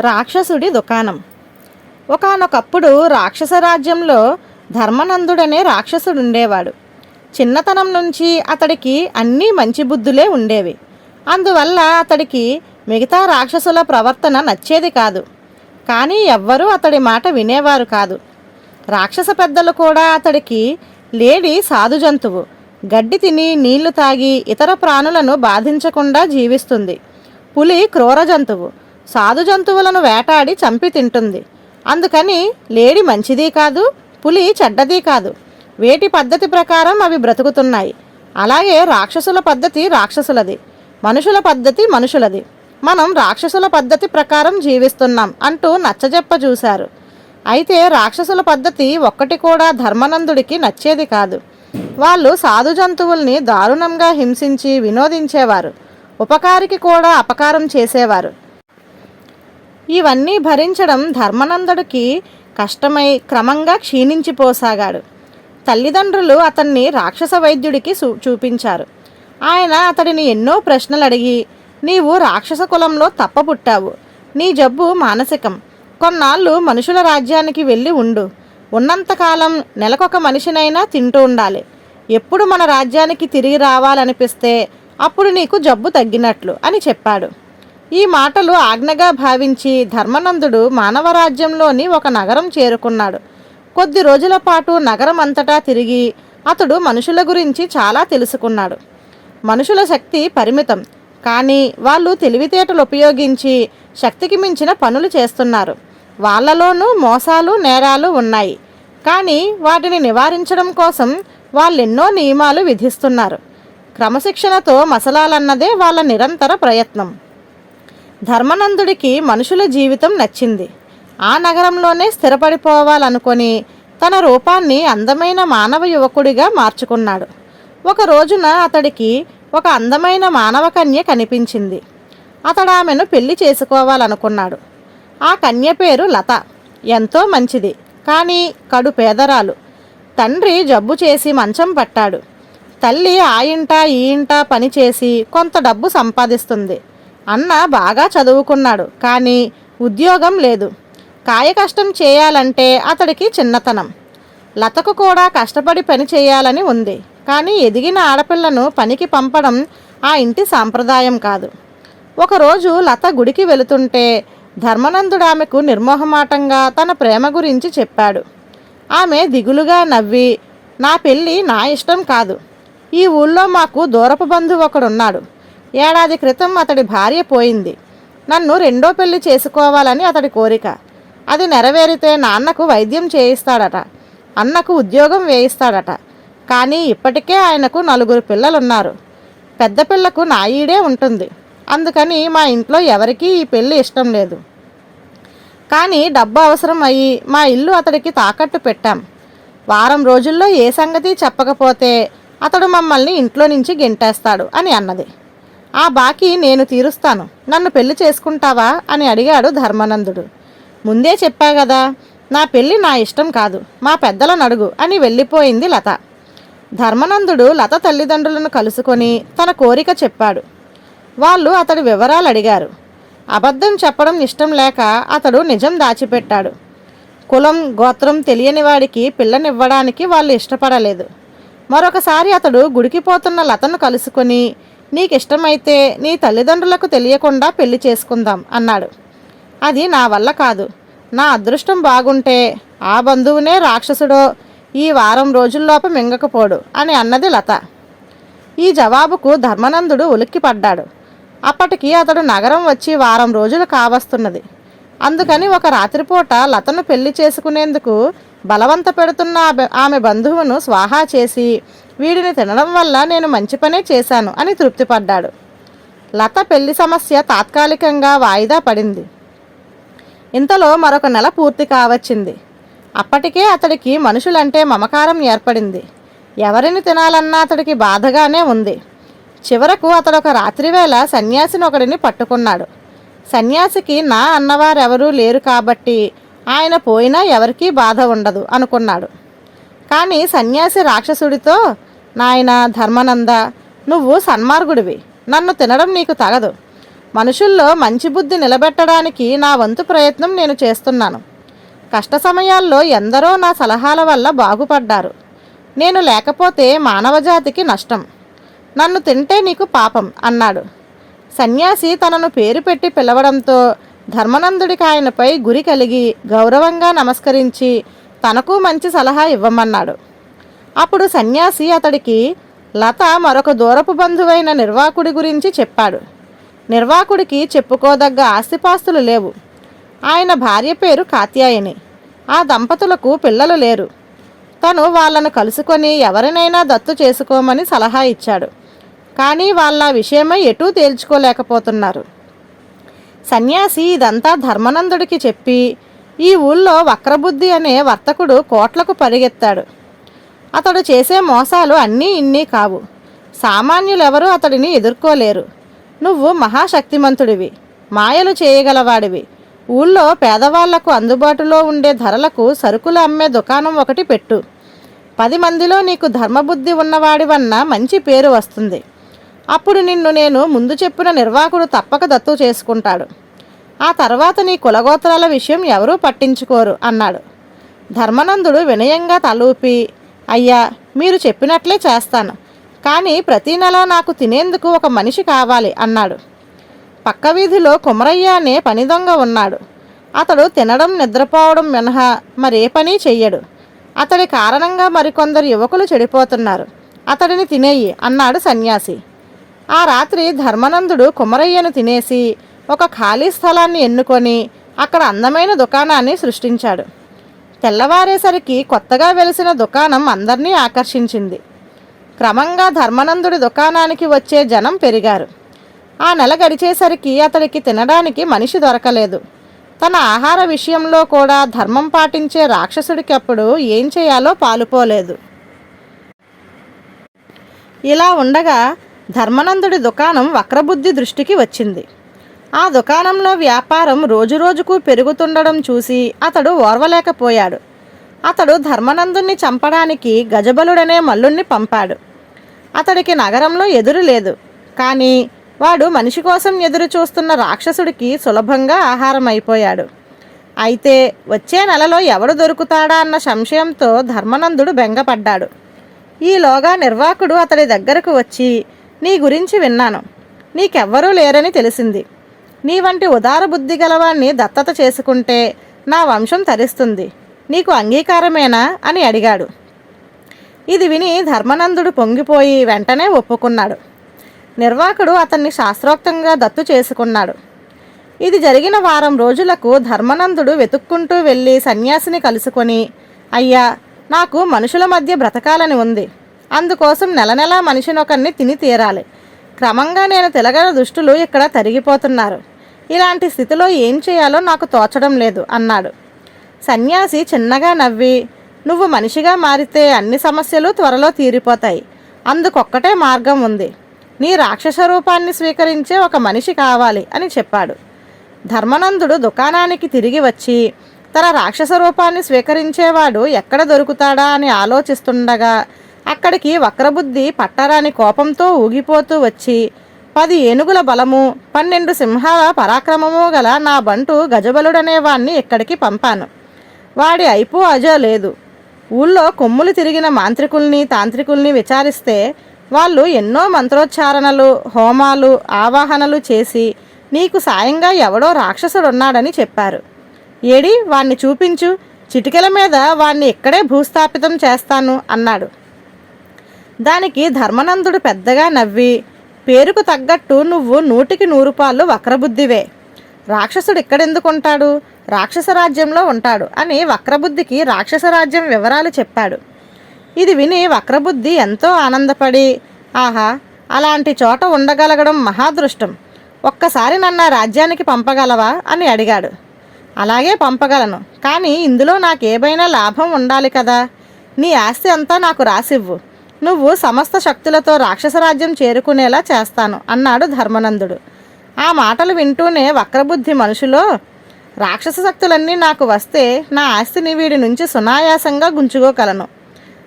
రాక్షసుడి దుకాణం. ఒకానొకప్పుడు రాక్షస రాజ్యంలో ధర్మనందుడనే రాక్షసుడు ఉండేవాడు చిన్నతనం నుంచి అతడికి అన్నీ మంచి బుద్ధులే ఉండేవి. అందువల్ల అతడికి మిగతా రాక్షసుల ప్రవర్తన నచ్చేది కాదు. కానీ ఎవ్వరూ అతడి మాట వినేవారు కాదు. రాక్షస పెద్దలు కూడా అతడికి లేడి సాధు జంతువు గడ్డి తిని నీళ్ళు తాగి ఇతర ప్రాణులను బాధించకుండా జీవిస్తుంది. పులి క్రూర జంతువు సాధు జంతువులను వేటాడి చంపి తింటుంది. అందుకని లేడి మంచిది కాదు పులి చెడ్డది కాదు. వేటి పద్ధతి ప్రకారం అవి బ్రతుకుతున్నాయి. అలాగే రాక్షసుల పద్ధతి రాక్షసులది. మనుషుల పద్ధతి మనుషులది. మనం రాక్షసుల పద్ధతి ప్రకారం జీవిస్తున్నాం అంటూ నచ్చజెప్ప చూశారు. అయితే రాక్షసుల పద్ధతి ఒక్కటి కూడా ధర్మనందుడికి నచ్చేది కాదు. వాళ్ళు సాధు జంతువుల్ని దారుణంగా హింసించి వినోదించేవారు. ఉపకారికి కూడా అపకారం చేసేవారు. ఇవన్నీ భరించడం ధర్మనందుడికి కష్టమై క్రమంగా క్షీణించిపోసాగాడు. తల్లిదండ్రులు అతన్ని రాక్షస వైద్యుడికి చూ- చూపించారు. ఆయన అతడిని ఎన్నో ప్రశ్నలు అడిగి నీవు రాక్షస కులంలో తప్పపుట్టావు. నీ జబ్బు మానసికం. కొన్నాళ్ళు మనుషుల రాజ్యానికి వెళ్ళి ఉండు. ఉన్నంతకాలం నెలకొక మనిషినైనా తింటూ ఉండాలి. ఎప్పుడు మన రాజ్యానికి తిరిగి రావాలనిపిస్తే అప్పుడు నీకు జబ్బు తగ్గినట్లు అని చెప్పాడు. ఈ మాటలు ఆజ్ఞగా భావించి ధర్మనందుడు మానవరాజ్యంలోని ఒక నగరం చేరుకున్నాడు. కొద్ది రోజుల పాటు నగరం అంతటా తిరిగి అతడు మనుషుల గురించి చాలా తెలుసుకున్నాడు. మనుషుల శక్తి పరిమితం కానీ వాళ్ళు తెలివితేటలు ఉపయోగించి శక్తికి మించిన పనులు చేస్తున్నారు. వాళ్ళలోనూ మోసాలు నేరాలు ఉన్నాయి. కానీ వాటిని నివారించడం కోసం వాళ్ళెన్నో నియమాలు విధిస్తున్నారు. క్రమశిక్షణతో మసలాలన్నదే వాళ్ళ నిరంతర ప్రయత్నం. ధర్మనందుడికి మనుషుల జీవితం నచ్చింది. ఆ నగరంలోనే స్థిరపడిపోవాలనుకొని తన రూపాన్ని అందమైన మానవ యువకుడిగా మార్చుకున్నాడు. ఒక రోజున అతడికి ఒక అందమైన మానవ కన్య కనిపించింది. అతడు ఆమెను పెళ్ళి చేసుకోవాలనుకున్నాడు. ఆ కన్య పేరు లత. ఎంతో మంచిది కానీ కడు పేదరాలు. తండ్రి జబ్బు చేసి మంచం పట్టాడు. తల్లి ఆ ఇంట ఈ ఇంట పనిచేసి కొంత డబ్బు సంపాదిస్తుంది. అన్న బాగా చదువుకున్నాడు కానీ ఉద్యోగం లేదు. కాయ కష్టం చేయాలంటే అతడికి చిన్నతనం. లతకు కూడా కష్టపడి పని చేయాలని ఉంది కానీ ఎదిగిన ఆడపిల్లను పనికి పంపడం ఆ ఇంటి సాంప్రదాయం కాదు. ఒకరోజు లత గుడికి వెళుతుంటే ధర్మనందుడు ఆమెకు నిర్మోహమాటంగా తన ప్రేమ గురించి చెప్పాడు. ఆమె దిగులుగా నవ్వి నా పెళ్ళి నా ఇష్టం కాదు. ఈ ఊళ్ళో మాకు దూరపు బంధువు ఒకడున్నాడు. ఏడాది క్రితం అతడి భార్య పోయింది. నన్ను రెండో పెళ్ళి చేసుకోవాలని అతడి కోరిక. అది నెరవేరితే నాన్నకు వైద్యం చేయిస్తాడట. అన్నకు ఉద్యోగం వేయిస్తాడట. కానీ ఇప్పటికే ఆయనకు నలుగురు పిల్లలున్నారు. పెద్ద పిల్లకు నాయీడే ఉంటుంది. అందుకని మా ఇంట్లో ఎవరికీ ఈ పెళ్ళి ఇష్టం లేదు. కానీ డబ్బు అవసరం అయ్యి మా ఇల్లు అతడికి తాకట్టు పెట్టాం. వారం రోజుల్లో ఏ సంగతి చెప్పకపోతే అతడు మమ్మల్ని ఇంట్లో నుంచి గెంటేస్తాడు అని అన్నది. ఆ బాకీ నేను తీరుస్తాను. నన్ను పెళ్ళి చేసుకుంటావా? అని అడిగాడు ధర్మానందుడు. ముందే చెప్పా కదా నా పెళ్ళి నా ఇష్టం కాదు మా పెద్దలను అడుగు అని వెళ్ళిపోయింది లత. ధర్మనందుడు లత తల్లిదండ్రులను కలుసుకొని తన కోరిక చెప్పాడు. వాళ్ళు అతడి వివరాలు అడిగారు. అబద్ధం చెప్పడం ఇష్టం లేక అతడు నిజం దాచిపెట్టాడు. కులం గోత్రం తెలియని వాడికి పిల్లనివ్వడానికి వాళ్ళు ఇష్టపడలేదు. మరొకసారి అతడు గుడికిపోతున్న లతను కలుసుకొని నీకు ఇష్టమైతే నీ తల్లిదండ్రులకు తెలియకుండా పెళ్ళి చేసుకుందాం అన్నాడు. అది నా వల్ల కాదు. నా అదృష్టం బాగుంటే ఆ బంధువునే రాక్షసుడో ఈ వారం రోజుల్లోపు మింగకపోడు అని అన్నది లత. ఈ జవాబుకు ధర్మనందుడు ఉలిక్కిపడ్డాడు. అప్పటికి అతడు నగరం వచ్చి వారం రోజులు కావస్తున్నది. అందుకని ఒక రాత్రిపూట లతను పెళ్ళి చేసుకునేందుకు బలవంత పెడుతున్న ఆమె బంధువును స్వాహా చేసి వీడిని తినడం వల్ల నేను మంచి పనే చేశాను అని తృప్తిపడ్డాడు. లత పెళ్ళి సమస్య తాత్కాలికంగా వాయిదా పడింది. ఇంతలో మరొక నెల పూర్తి కావచ్చింది. అప్పటికే అతడికి మనుషులంటే మమకారం ఏర్పడింది. ఎవరిని తినాలన్నా అతడికి బాధగానే ఉంది. చివరకు అతడు ఒక రాత్రివేళ సన్యాసిని ఒకడిని పట్టుకున్నాడు. సన్యాసికి నా అన్నవారెవరూ లేరు కాబట్టి ఆయన పోయినా ఎవరికీ బాధ ఉండదు అనుకున్నాడు. కానీ సన్యాసి రాక్షసుడితో నాయన ధర్మనంద నువ్వు సన్మార్గుడివి. నన్ను తినడం నీకు తగదు. మనుషుల్లో మంచి బుద్ధి నిలబెట్టడానికి నా వంతు ప్రయత్నం నేను చేస్తున్నాను. కష్ట సమయాల్లో ఎందరో నా సలహాల వల్ల బాగుపడ్డారు. నేను లేకపోతే మానవజాతికి నష్టం. నన్ను తింటే నీకు పాపం అన్నాడు. సన్యాసి తనను పేరు పెట్టి పిలవడంతో ధర్మనందుడికి ఆయనపై గురి కలిగి గౌరవంగా నమస్కరించి తనకు మంచి సలహా ఇవ్వమన్నాడు. అప్పుడు సన్యాసి అతడికి లత మరొక దూరపు బంధువైన నిర్వాకుడి గురించి చెప్పాడు. నిర్వాకుడికి చెప్పుకోదగ్గ ఆస్తిపాస్తులు లేవు. ఆయన భార్య పేరు కాత్యాయని. ఆ దంపతులకు పిల్లలు లేరు. తను వాళ్ళను కలుసుకొని ఎవరినైనా దత్తు చేసుకోమని సలహా ఇచ్చాడు. కానీ వాళ్ళ విషయమై ఎటూ తేల్చుకోలేకపోతున్నారు. సన్యాసి ఇదంతా ధర్మనందుడికి చెప్పి ఈ ఊళ్ళో వక్రబుద్ధి అనే వర్తకుడు కోట్లకు పరిగెత్తాడు. అతడు చేసే మోసాలు అన్నీ ఇన్నీ కావు. సామాన్యులెవరూ అతడిని ఎదుర్కోలేరు. నువ్వు మహాశక్తిమంతుడివి మాయలు చేయగలవాడివి. ఊళ్ళో పేదవాళ్ళకు అందుబాటులో ఉండే ధరలకు సరుకులు అమ్మే దుకాణం ఒకటి పెట్టు. పది మందిలో నీకు ధర్మబుద్ధి ఉన్నవాడివన్న మంచి పేరు వస్తుంది. అప్పుడు నిన్ను నేను ముందు చెప్పిన నిర్వాకుడు తప్పక దత్తు చేసుకుంటాడు. ఆ తర్వాత నీ కులగోత్రాల విషయం ఎవరూ పట్టించుకోరు అన్నాడు. ధర్మనందుడు వినయంగా తలూపి అయ్యా మీరు చెప్పినట్లే చేస్తాను కానీ ప్రతి నెల నాకు తినేందుకు ఒక మనిషి కావాలి అన్నాడు. పక్క వీధిలో కుమరయ్య అనే పని దొంగ ఉన్నాడు. అతడు తినడం నిద్రపోవడం మినహా మరే పని చెయ్యడు. అతడి కారణంగా మరికొందరు యువకులు చెడిపోతున్నారు. అతడిని తినేయి అన్నాడు సన్యాసి. ఆ రాత్రి ధర్మనందుడు కుమరయ్యను తినేసి ఒక ఖాళీ స్థలాన్ని ఎన్నుకొని అక్కడ అందమైన దుకాణాన్ని సృష్టించాడు. తెల్లవారేసరికి కొత్తగా వెలిసిన దుకాణం అందరినీ ఆకర్షించింది. క్రమంగా ధర్మనందుడి దుకాణానికి వచ్చే జనం పెరిగారు. ఆ నెల గడిచేసరికి అతడికి తినడానికి మనిషి దొరకలేదు. తన ఆహార విషయంలో కూడా ధర్మం పాటించే రాక్షసుడికి అప్పుడు ఏం చేయాలో పాలుపోలేదు. ఇలా ఉండగా ధర్మనందుడి దుకాణం వక్రబుద్ధి దృష్టికి వచ్చింది. ఆ దుకాణంలో వ్యాపారం రోజురోజుకు పెరుగుతుండడం చూసి అతడు ఓర్వలేకపోయాడు. అతడు ధర్మనందుణ్ణి చంపడానికి గజబలుడనే మల్లుణ్ణి పంపాడు. అతడికి నగరంలో ఎదురు లేదు. కానీ వాడు మనిషి కోసం ఎదురు చూస్తున్న రాక్షసుడికి సులభంగా ఆహారం అయిపోయాడు అయితే వచ్చే నెలలో ఎవడు దొరుకుతాడా అన్న సంశయంతో ధర్మనందుడు బెంగపడ్డాడు. ఈలోగా నిర్వాకుడు అతడి దగ్గరకు వచ్చి నీ గురించి విన్నాను. నీకెవ్వరూ లేరని తెలిసింది. నీ వంటి ఉదార బుద్ధి గలవాణ్ణి దత్తత చేసుకుంటే నా వంశం తరిస్తుంది. నీకు అంగీకారమేనా? అని అడిగాడు. ఇది విని ధర్మనందుడు పొంగిపోయి వెంటనే ఒప్పుకున్నాడు. నిర్వాకుడు అతన్ని శాస్త్రోక్తంగా దత్తు చేసుకున్నాడు. ఇది జరిగిన వారం రోజులకు ధర్మనందుడు వెతుక్కుంటూ వెళ్ళి సన్యాసిని కలుసుకొని అయ్యా నాకు మనుషుల మధ్య బ్రతకాలని ఉంది. అందుకోసం నెల నెలా మనిషినొకరిని తిని తీరాలి. క్రమంగా నేను తిలగల దుష్టులు ఇక్కడ తరిగిపోతున్నారు. ఇలాంటి స్థితిలో ఏం చేయాలో నాకు తోచడం లేదు అన్నాడు. సన్యాసి చిన్నగా నవ్వి నువ్వు మనిషిగా మారితే అన్ని సమస్యలు త్వరలో తీరిపోతాయి. అందుకొక్కటే మార్గం ఉంది. నీ రాక్షస రూపాన్ని స్వీకరించే ఒక మనిషి కావాలి అని చెప్పాడు. ధర్మనందుడు దుకాణానికి తిరిగి వచ్చి తన రాక్షస రూపాన్ని స్వీకరించేవాడు ఎక్కడ దొరుకుతాడా అని ఆలోచిస్తుండగా అక్కడికి వక్రబుద్ధి పట్టరాని కోపంతో ఊగిపోతూ వచ్చి పది ఏనుగుల బలము పన్నెండు సింహాల పరాక్రమము గల నా బంటు గజబలుడనేవాణ్ణి ఇక్కడికి పంపాను. వాడి అయిపో అజో లేదు. ఊళ్ళో కొమ్ములు తిరిగిన మాంత్రికుల్ని తాంత్రికుల్ని విచారిస్తే వాళ్ళు ఎన్నో మంత్రోచ్చారణలు హోమాలు ఆవాహనలు చేసి నీకు సాయంగా ఎవడో రాక్షసుడున్నాడని చెప్పారు. ఏడి వాణ్ణి చూపించు చిటికెల మీద వాణ్ణి ఇక్కడే భూస్థాపితం చేస్తాను అన్నాడు. దానికి ధర్మనందుడు పెద్దగా నవ్వి పేరుకు తగ్గట్టు నువ్వు నూటికి నూరు పాళ్ళు వక్రబుద్ధివే. రాక్షసుడు ఇక్కడెందుకుంటాడు? రాక్షస రాజ్యంలో ఉంటాడు అని వక్రబుద్ధికి రాక్షస రాజ్యం వివరాలు చెప్పాడు. ఇది విని వక్రబుద్ధి ఎంతో ఆనందపడి ఆహా అలాంటి చోట ఉండగలగడం మహాదృష్టం. ఒక్కసారి నన్ను రాజ్యానికి పంపగలవా? అని అడిగాడు. అలాగే పంపగలను కానీ ఇందులో నాకేమైనా లాభం ఉండాలి కదా? నీ ఆస్తి అంతా నాకు రాసివ్వు. నువ్వు సమస్త శక్తులతో రాక్షసరాజ్యం చేరుకునేలా చేస్తాను అన్నాడు ధర్మనందుడు. ఆ మాటలు వింటూనే వక్రబుద్ధి మనుషులో రాక్షస శక్తులన్నీ నాకు వస్తే నా ఆస్తిని వీడి నుంచి సునాయాసంగా గుంజుకోగలను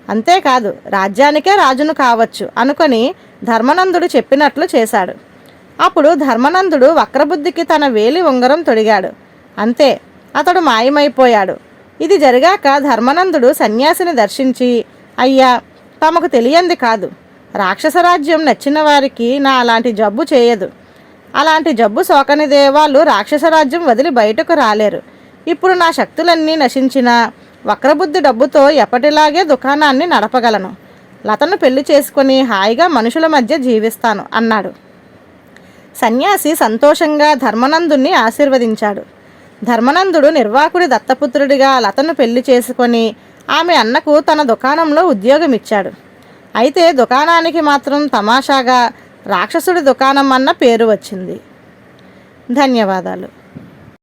అంతేకాదు రాజ్యానికే రాజును కావచ్చు అనుకొని ధర్మనందుడు చెప్పినట్లు చేశాడు. అప్పుడు ధర్మనందుడు వక్రబుద్ధికి తన వేలి ఉంగరం తొడిగాడు. అంతే అతడు మాయమైపోయాడు. ఇది జరిగాక ధర్మనందుడు సన్యాసిని దర్శించి అయ్యా తమకు తెలియంది కాదు. రాక్షసరాజ్యం నచ్చిన వారికి నా అలాంటి జబ్బు చేయదు. అలాంటి జబ్బు సోకనిదే వాళ్ళు రాక్షసరాజ్యం వదిలి బయటకు రాలేరు. ఇప్పుడు నా శక్తులన్నీ నశించిన వక్రబుద్ధి డబ్బుతో ఎప్పటిలాగే దుకాణాన్ని నడపగలను. లతను పెళ్ళి చేసుకుని హాయిగా మనుషుల మధ్య జీవిస్తాను అన్నాడు. సన్యాసి సంతోషంగా ధర్మనందుణ్ణి ఆశీర్వదించాడు. ధర్మనందుడు నిర్వాకుడి దత్తపుత్రుడిగా లతను పెళ్ళి చేసుకొని ఆమె అన్నకు తన దుకాణంలో ఉద్యోగం ఇచ్చాడు అయితే దుకాణానికి మాత్రం తమాషాగా రాక్షసుడి దుకాణం అన్న పేరు వచ్చింది. ధన్యవాదాలు.